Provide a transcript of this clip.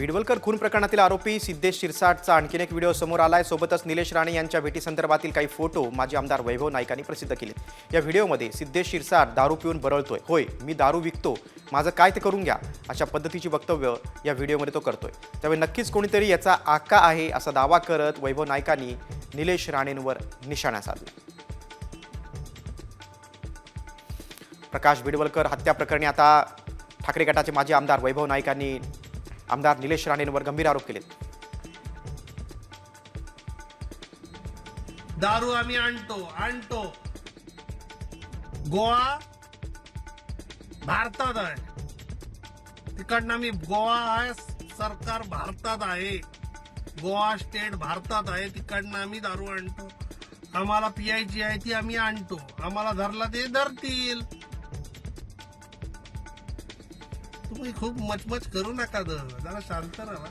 बिडवलकर खून प्रकरणातील आरोपी सिद्धेश शिरसाटचा आणखीन एक व्हिडिओ समोर आलाय. सोबतच निलेश राणे यांच्या भेटीसंदर्भातील काही फोटो माजी आमदार वैभव नाईकांनी प्रसिद्ध केले या व्हिडिओमध्ये सिद्धेश शिरसाट दारू पिऊन बरळतोय. होय मी दारू विकतो. माझं काय ते करून घ्या अशा पद्धतीची वक्तव्य या व्हिडिओमध्ये तो करतोय. त्यामुळे नक्कीच कोणीतरी याचा आका आहे असा दावा करत वैभव नाईकांनी निलेश राणेंवर निशाणा साधला. प्रकाश बिडवलकर हत्या प्रकरणी आता ठाकरे गटाचे माजी आमदार वैभव नाईकांनी आमदार निलेश राणेंवर गंभीर आरोप केलेत. दारू आम्ही आणतो आणतो. गोवा भारतात आहे. तिकडनं आम्ही गोवा आहे सरकार भारतात आहे. गोवा स्टेट भारतात आहे तिकडनं आम्ही दारू आणतो. आम्हाला पियायची आहे ती आम्ही आणतो. आम्हाला धरला ते धरतील. तुम्ही खूप मचमच करू नका जरा शांत राहा.